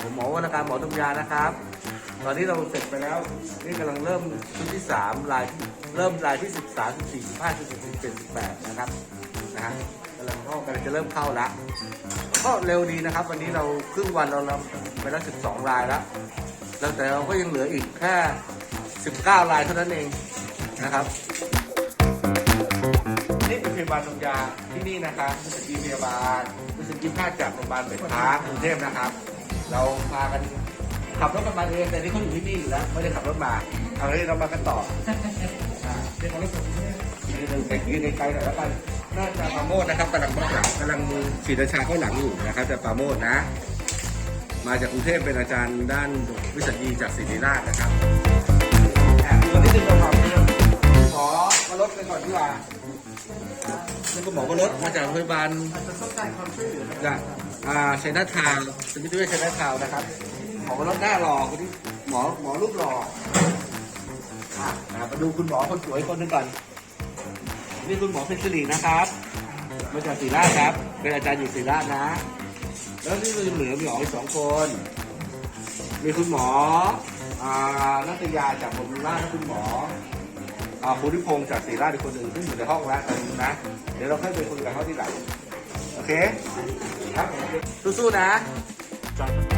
ผมหมอวรรณการหมอตำยานะครับ ตอนนี้เราเสร็จไปแล้วนี่กำลังเริ่มชุดที่สามลายเริ่มลายที่สิบสามสิบสี่สิบห้าสิบหกสิบเจ็ดสิบแปดนะครับนะฮะกำลังเข้ากำลังจะเริ่มเข้าละก็เร็วดีนะครับ วันนี้เราครึ่งวันเราทำไปแล้วสิบสองลายแล้วแล้วแต่เราก็ยังเหลืออีกแค่สิบเก้าลายเท่านั้นเองนะครับ ยาบาลตำยาที่นี่นะครับรู้สึกดีพยาบาลรู้สึกดีแพทย์จากโรงพยาบาลเบ็ดพ้ากรุงเทพนะครับ เราพากันขับรถกันมาเองแต่นี่เขาอยู่ที่นี่อยู่แล้วไม่ได้ขับรถมาเอาเลยเรามากันต่ออ่าเดี๋ยวเราไปดูไปยืนไกลๆหน่อยแล้วกันน่าจะปาโมดนะครับกำลังเบื้องหลังกำลังฉีดยาชาเข้าหลังอยู่นะครับจะปาโมดนะ มาจากกรุงเทพเป็นอาจารย์ด้านวิสัญญีจากศิริราชนะครับอะตัวนี้ดึงเราควา นี่ก็หมอวรสมาจากโรงพยาบาลจากอ่าชัยนาทาวน์สมิติเวชชัยนาทาวน์นะครับหมอวรสหน้าหล่อคนนี้หมอหมอรูปหล่ออะอะมาดูคุณหมอคนสวยคนหนึงก่อนนี่คุณหมอเพชรศิรินะครับมาจากศรีราชครับเป็นอาจารย์อยู่ศรีราชนะ แล้วนี่เราเหลือมีหมออีกสองคน มีคุณหมออ่านัตยาจากบำรุงราชและคุณหมอ อ่าภูริพงศ์จากศรีราชอีกคนหนึ่งซึ่งอยู่ในห้องแล้วตอนนี้นะ เดี๋ยวเราค่อยไปคุยกับเขาที่หลัง โอเค ครับ สู้ๆนะ